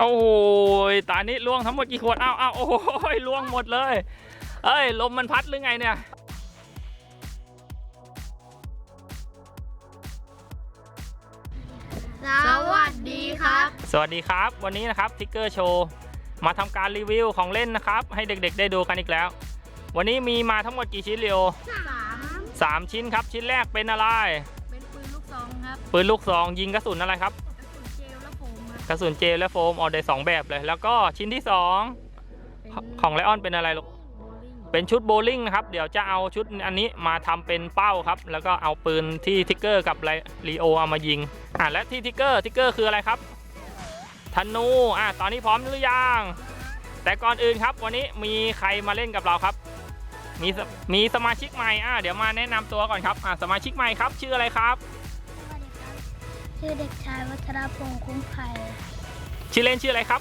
โอ้ยตานี้ล่วงทั้งหมดกี่ขวด อ้าวอ้าวโอ้ยล่วงหมดเลย เอ้ย ลมมันพัดหรือไงเนี่ยสวัสดีครับ สวัสดีครับ วันนี้นะครับทิกเกอร์โชว์มาทำการรีวิวของเล่นนะครับ ให้เด็กๆ ได้ดูกันอีกแล้ว วันนี้มีมาทั้งหมดกี่ชิ้นเรียวสามสามชิ้นครับชิ้นแรกเป็นอะไร เป็นปืนลูกซองครับ ปืนลูกซองยิงกระสุนอะไรครับ กระสุนเจลและโฟมออกได้สองแบบเลย แล้วก็ชิ้นที่สองเป็นของไลออนเป็นอะไรลูกโบลิ่งเป็นชุดโบว์ลิ่งนะครับ เดี๋ยวจะเอาชุดอันนี้มาทำเป็นเป้าครับ แล้วก็เอาปืนที่ทิกเกอร์กับไลลีโอเอามายิง อะและที่ทิกเกอร์ทิกเกอร์คืออะไรครับธนูอะตอนนี้พร้อมหรือยังแต่ก่อนอื่นครับ วันนี้มีใครมาเล่นกับเราครับ มีสมีสมาชิกใหม่อะเดี๋ยวมาแนะนำตัวก่อนครับอะสมาชิกใหม่ครับ ชื่ออะไรครับสวัสดีครับ ชื่อเด็กชายวัชรพงษ์คุ้มไผ่ชื่อเล่นชื่ออะไรครับ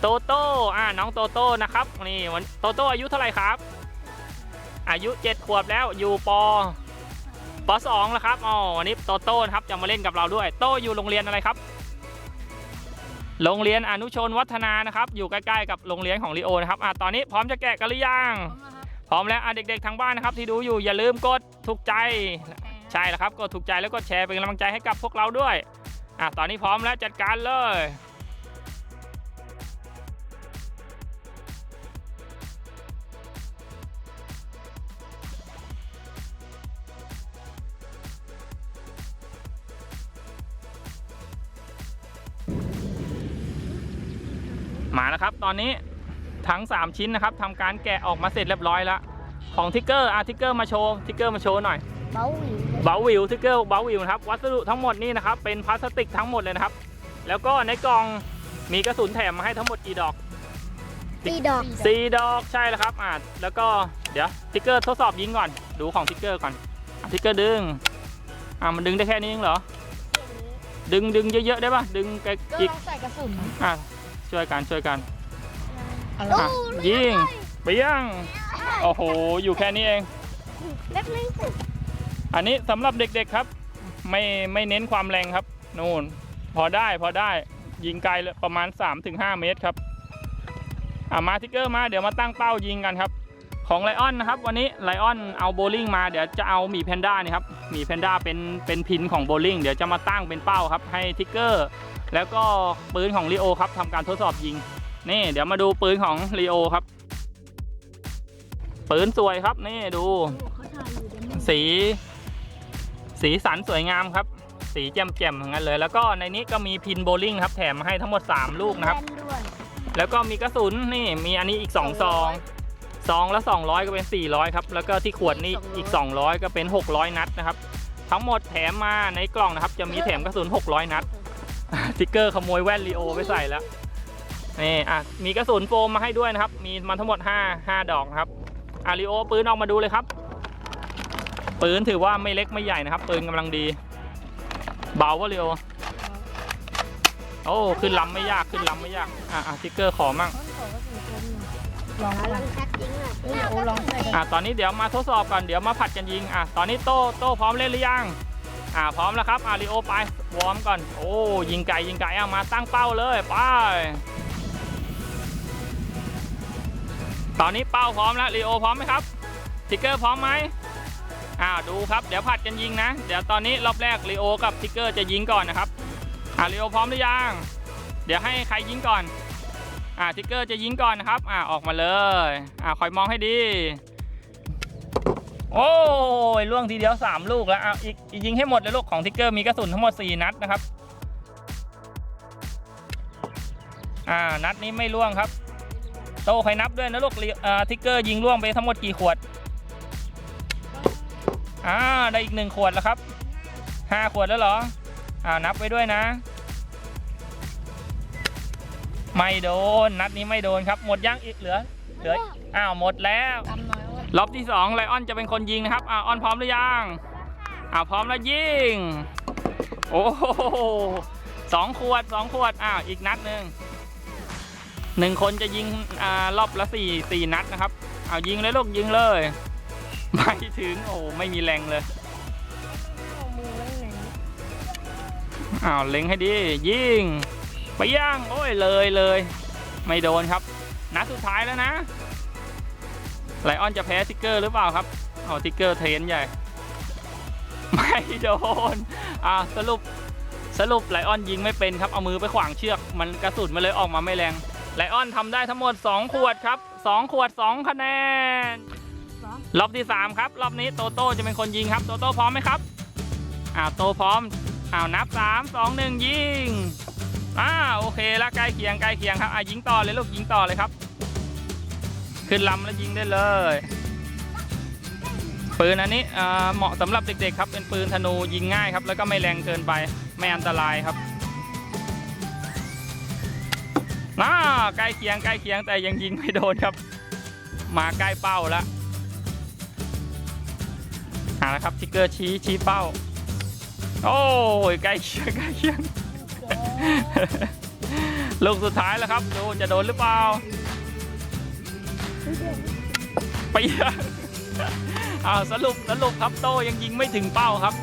โตโต้อ่าน้องโตโต้นะครับนี่วันโตโต้อายุเท่าไหร่ครับ อายุ7ขวบแล้วอยู่ปปสองแล้วครับอ๋อวันนี้โตโต้นะครับจะมาเล่นกับเราด้วย โต้อยู่โรงเรียนอะไรครับ โรงเรียนอนุชนวัฒนานะครับ อยู่ใกล้ๆกับโรงเรียนของลีโอนะครับอ่าตอนนี้พร้อมจะแกะกันหรือยังพร้อมแล้วครับพร้อมแล้วอะเด็กๆทางบ้านนะครับที่ดูอยู่อย่าลืมกดถูกใจ ใช่แล้วครับกดถูกใจแล้วก็แชร์เป็นกำลังใจให้กับพวกเราด้วยอะตอนนี้พร้อมแล้วจัดการเลยมาแล้วครับ ตอนนี้ทั้ง 3 ชิ้นนะครับทำการแกะออกมาเสร็จเรียบร้อยแล้ว ของทิกเกอร์อะทิกเกอร์มาโชว์ทิกเกอร์มาโชว์หน่อยเบาหวิว เบาวิวทิกเกอร์เบาวิวนะครับ วัสดุทั้งหมดนี่นะครับ เป็นพลาสติกทั้งหมดเลยนะครับ แล้วก็ในกล่องมีกระสุนแถมมาให้ทั้งหมดกี่ดอกตีดอกสี่ดอกใช่แล้วครับอ่าแล้วก็เดี๋ยวทิกเกอร์ทดสอบยิงก่อน ดูของทิกเกอร์ก่อนอะทิกเกอร์ดึงอ่ามันดึงได้แค่นี้เองเหรอ ดึงดึงเยอะๆได้ปะดึงไกลก็อีกลองใส่กระสุนอะช่วยกันช่วยกันอะไรอะยิงไปยังโอ้โห อยู่แค่นี้เองเล็กนิด อันนี้สำหรับเด็กๆครับ ไม่ไม่เน้นความแรงครับนู่น พอได้พอได้ยิงไกลเลยประมาณ 3-5 เมตรครับอ่ามาทิกเกอร์มาเดี๋ยวมาตั้งเป้ายิงกันครับ ของไลออนนะครับ วันนี้ไลออนเอาโบลิ่งมาเดี๋ยวจะเอาหมีแพนด้านี่ครับหมีแพนด้าเป็นเป็นพินของโบลิ่งเดี๋ยวจะมาตั้งเป็นเป้าครับให้ทิกเกอร์แล้วก็ปืนของลีโอครับทำการทดสอบยิงนี่เดี๋ยวมาดูปืนของลีโอครับ ปืนสวยครับนี่ดูเขาถ่ายอยู่เดี๋ยวมึงสี สีสันสวยงามครับ สีแจ่มๆอย่างนั้นเลย แล้วก็ในนี้ก็มีพินโบลิ่งครับ แถมมาให้ทั้งหมด 3 ลูกนะครับแน่นด้วยแล้วก็มีกระสุนนี่มีอันนี้อีก2ซองซองละ200 ก็เป็น 400 ครับ แล้วก็ที่ขวดนี่อีก 200 ก็เป็น 600 นัดนะครับ ทั้งหมดแถมมาในกล่องนะครับ จะมีแถมกระสุน 600 นัดติ๊กเกอร์ขโมยแว่นลีโอไปใส่แล้วนี่อะมีกระสุนโฟมมาให้ด้วยนะครับ มีมาทั้งหมด 5 5 ดอกนะครับอาริโอปืนออกมาดูเลยครับ ปืนถือว่าไม่เล็กไม่ใหญ่นะครับ ปืนกำลังดี เบาวะลีโอโอ้ขึ้นลำไม่ยากขึ้นลำไม่ยาก อะอะติ๊กเกอร์ขอมั่งต้นขอกระสุนโฟมหน่อยลองลลอองงแคทยิงหน่อยเฮ้ยโอ้ลองใส่อะตอนนี้เดี๋ยวมาทดสอบก่อนเดี๋ยวมาผัดกันยิงอะตอนนี้โต้โต้พร้อมเล่นหรือยังอะพร้อมแล้วครับอาริโอไปวอร์มก่อน โอ้ยิงไกลยิงไกลอะมาตั้งเป้าเลยไปตอนนี้เป้าพร้อมแล้วลีโอพร้อมไหมครับทิกเกอร์พร้อมไหม อ่าดูครับเดี๋ยวผัดกันยิงนะ เดี๋ยวตอนนี้รอบแรกลีโอกับทิกเกอร์จะยิงก่อนนะครับอ่าลีโอพร้อมหรือยังเดี๋ยวให้ใครยิงก่อนอ่าทิกเกอร์จะยิงก่อนนะครับอ่าออกมาเลยอ่าคอยมองให้ดีโอ้ยล่วงทีเดียว 3 ลูกแล้วอะอีกอีกยิงให้หมดเลยลูกของทิกเกอร์มีกระสุนทั้งหมด 4 นัดนะครับอ่านัดนี้ไม่ล่วงครับ โตใครนับด้วยนะลูกอ่าทิกเกอร์ยิงล่วงไปทั้งหมดกี่ขวด อ่าได้อีกหนึ่งขวดแล้วครับห้าขวดแล้วเหรออ่านับไว้ด้วยนะ ไม่โดนนัดนี้ไม่โดนครับ หมดยังอีกเหลือเหลืออ้าวหมดแล้วตำน้อยว่ารอบที่สองไลออนจะเป็นคนยิงนะครับอ่าออนพร้อมหรือยังอ่าพร้อมแล้วยิงโอ้โหสองขวดสองขวดอ้าวอีกนัดหนึ่งหนึ่งคนจะยิงอ่ารอบละสี่สี่นัดนะครับเอายิงเลยลูกยิงเลย ไม่ถึง โอ้ไม่มีแรงเลยเอามือไว้ไหนอ้าวเล็งให้ดี ยิงไปย่าง โอ้ยเลยเลย ไม่โดนครับนัดสุดท้ายแล้วนะไลออนจะแพ้ทิกเกอร์หรือเปล่าครับเอาทิกเกอร์เทรนใหญ่ ไม่โดนอ่าสรุปสรุปไลออนยิงไม่เป็นครับเอามือไปขวางเชือกมันกระสุนมันเลยออกมาไม่แรงไลออนทำได้ทั้งหมด 2 ขวดครับ 2 ขวด 2 คะแนน รอบที่ 3 ครับ รอบนี้โตโต้จะเป็นคนยิงครับ โตโต้พร้อมไหมครับอ้าวโตพร้อมอ้าวนับ 3 2 1 ยิงอ้าโอเคแล้วใกล้เคียงใกล้เคียงครับอะยิงต่อเลยลูกยิงต่อเลยครับ ขึ้นลำแล้วยิงได้เลย ปืนอันนี้อ่าเหมาะสำหรับเด็กๆครับ เป็นปืนธนูยิงง่ายครับ แล้วก็ไม่แรงเกินไปไม่อันตรายครับน่าใกล้เคียงใกล้เคียงแต่ยังยิงไม่โดนครับ มาใกล้เป้าแล้วาแล้วครับทิกเกอร์ชี้ชี้เป้า โอ้ยใกล้เคียงใกล้เคียงลูกสุดท้ายแล้วครับดูจะโดนหรือเปล่าไปอ้าวสรุปสรุปครับโตยังยิงไม่ถึงเป้าครับ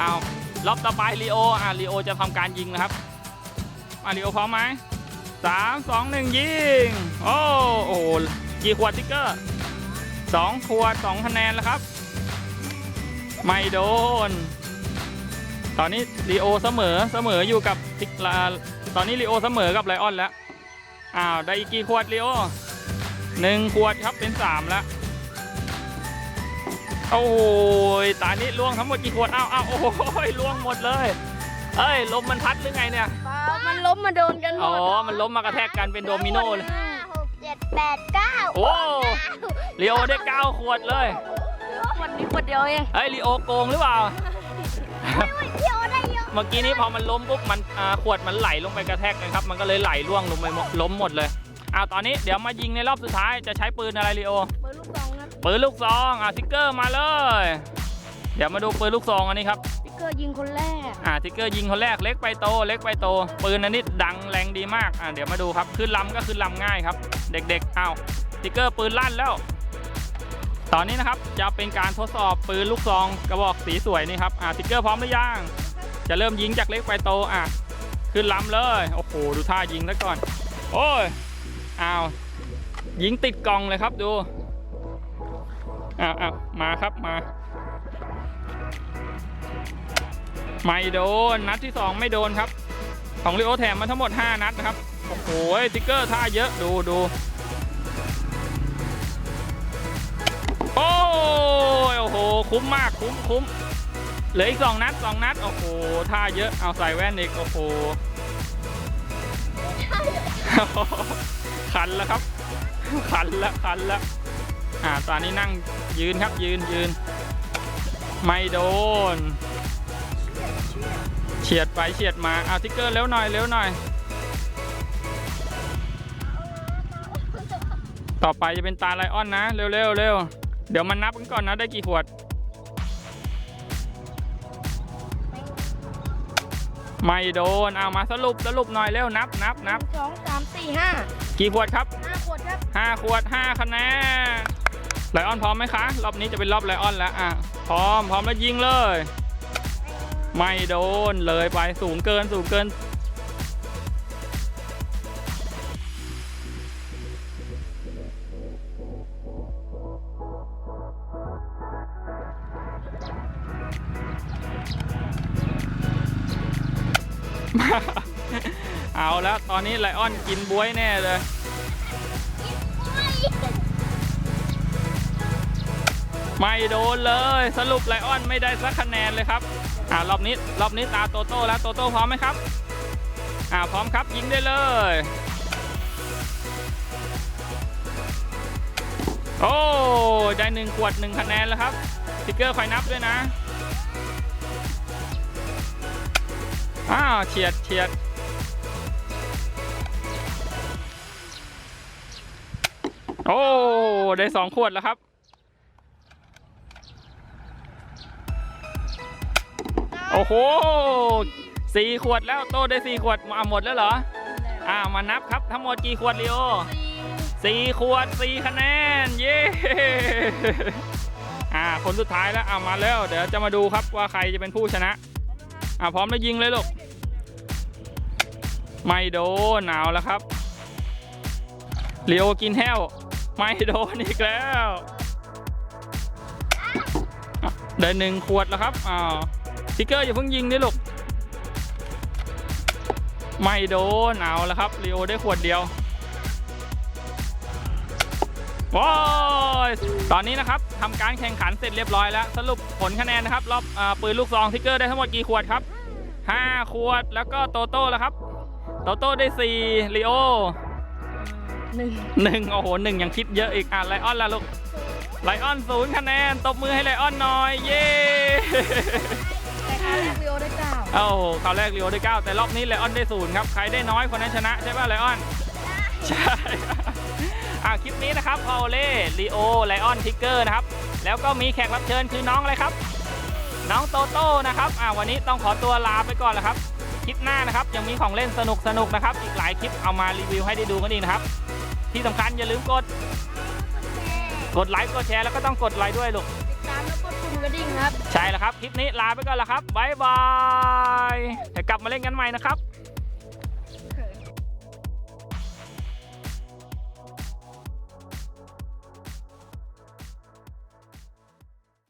อ้าวรอบต่อไปลีโออ่าลีโอจะทำการยิงนะครับมาลีโอพร้อมไหมสามสองหนึ่งยิง โอ้โอ้โหกี่ขวดติ๊กเกอร์สองขวดสองคะแนนแล้วครับ ไม่โดน ตอนนี้ลีโอเสมอเสมออยู่กับติ๊กลาตอนนี้ลีโอเสมอกับไลออนแล้ว อ้าวได้อีกกี่ขวดลีโอหนึ่งขวดครับเป็นสามแล้ว โอ้ยตอนนี้ล่วงทั้งหมดกี่ขวด อ้าวอ้าวโอ้ยล่วงหมดเลย เอ้ยลมมันพัดหรือไงเนี่ย มันล้มมาโดนกันหมอ๋อดมันล้มมากระแทกกันเป็นโดมิโนเลยห้าหกเจ็ดแปดเก้าโอ้ลีโอได้9ขวดเลยวั นนี้ขวดเดียวเองเฮ้ยลีโอโกงหรือเปล่าเดียวได้เยอะเมื่อกี้นี้พอมันล้มปุ๊บมันอ่าขวดมันไหลลงไปกระแทกกันครับ มันก็เลยไหลล่วงลงไปหมดล้มหมดเลยอ้าวตอนนี้เดี๋ยวมายิงในรอบสุดท้ายจะใช้ปืนอะไรลีโอเบอร์ลูกสองนะปืนลูกซองอะทิกเกอร์มาเลย เดี๋ยวมาดูปืนลูกซองอันนี้ครับพี่เกอร์ยิงคนแรกอ่าทิกเกอร์ยิงคนแรกเล็กไปโต เล็กไปโต ปืนอันนี้ดังแรงดีมากอ่าเดี๋ยวมาดูครับขึ้นลำก็ขึ้นลำง่ายครับ เด็กๆอ้าวทิกเกอร์ปืนลั่นแล้ว ตอนนี้นะครับจะเป็นการทดสอบปืนลูกซองกระบอกสีสวยนี่ครับอ่าทิกเกอร์พร้อมหรือยังจะเริ่มยิงจากเล็กไปโตอะขึ้นลำเลยโอ้โหดูท่ายิงซะก่อน โอ้ยอ้าวยิงติดกล่องเลยครับดูอ้าวอ้าวมาครับมา ไม่โดนนัดที่ 2 ไม่โดนครับ ของลิโอแถมมาทั้งหมด 5 นัดนะครับ โอ้โหติ๊กเกอร์ท่าเยอะดูดู โอ้ยโอ้โห คุ้มมากคุ้มคุ้มเหลืออีก2นัด2นัด โอ้โหท่าเยอะเอาใส่แว่นอีก โอ้โหขันแล้วครับ ขันแล้วขันแล้วอ่าตอนนี้นั่งยืนครับยืนยืน ไม่โดน เฉียดไปเฉียดมาเอาทิกเกอร์เร็วหน่อยเร็วหน่อย ต่อไปจะเป็นตาไลออนนะ เร็วเร็วเร็ว เดี๋ยวมันนับกันก่อนนะได้กี่ขวด ไม่โดนเอามาสรุปสรุปหน่อยเร็วนับนับนับสองสามสี่ห้ากี่ขวดครับห้าขวดครับ5ขวด5คะแนนไลออนพร้อมไหมคะ รอบนี้จะเป็นรอบไลออนแล้วอะพร้อมพร้อมแล้วยิงเลย ไม่โดนเลยไปสูงเกินสูงเกิน เอาแล้วตอนนี้ไลออนกินบวยแน่เลย ไม่โดนเลย สรุปไลออนไม่ได้สักคะแนนเลยครับอ่ารอบนี้รอบนี้ตาโตโต้แล้วโตโต้พร้อมไหมครับอ่าพร้อมครับยิงได้เลยโอ้ได้หนึ่งขวดหนึ่งคะแนนแล้วครับสติ๊กเกอร์คอยนับด้วยนะ อ้าวเฉียดเฉียดโอ้ ได้สองขวดแล้วครับ โอ้โหสี่ขวดแล้วโตได้สี่ขวดมาหมดแล้วเหรอ อ่ามานับครับทั้งหมดกี่ขวดลีโอสี่ขวดสี่คะแนน เย้อ่าคนสุดท้ายแล้วเอามาแล้ว เดี๋ยวจะมาดูครับว่าใครจะเป็นผู้ชนะ อ่าพร้อมแล้วยิงเลยลูก ไม่โดนหนาวแล้วครับเลียวกินแห้ว ไม่โดนอีกแล้วได้หนึ่งขวดแล้วครับอ้าวทิกเกอร์อย่าเพิ่งยิงดิลูก ไม่โดนเอาวแล้วครับเลีโอได้ขวดเดียวว้าย ตอนนี้นะครับทำการแข่งขันเสร็จเรียบร้อยแล้ว สรุปผลคะแนนนะครับ รอบอาปืนลูกซองทิกเกอร์ได้ทั้งหมดกี่ขวดครับ 5 ขวดแล้วก็โตโต้แล้วครับ โตโต้ได้4ลีโอหนึ่งหนึ่งโอ้โหหนึ่งยังคิดเยอะอีกอะไลออนล่ะลูกไลออนศูนย์คะแนน ตบมือให้ไลออนหน่อย เย้แต่ครั้งแรกวิโอได้เก้าโอ้โหคราวแรกลีโอได้เก้าแต่รอบนี้ไลออนได้ศูนย์ครับ ใครได้น้อยคนนั้นชนะใช่ป่ะไลออน ใช่ อะคลิปนี้นะครับพอลเล่ลีโอไลออนทิกเกอร์นะครับ แล้วก็มีแขกรับเชิญคือน้องอะไรครับ น้องโตโต้นะครับอะวันนี้ต้องขอตัวลาไปก่อนแล้วครับ คลิปหน้านะครับยังมีของเล่นสนุกสนุกๆนะครับ อีกหลายคลิปเอามารีวิวให้ได้ดูกันอีกนะครับ ที่สำคัญอย่าลืมกด กดไลค์กดแชร์แล้วก็ต้องกดไลค์ด้วยลูก ติดตามแล้วกดปุ่มกระดิ่งครับ ใช่แล้วครับ คลิปนี้ลาไปก่อนแล้วครับบ๊ายบายเดี๋ยวกลับมาเล่นกันใหม่นะครับ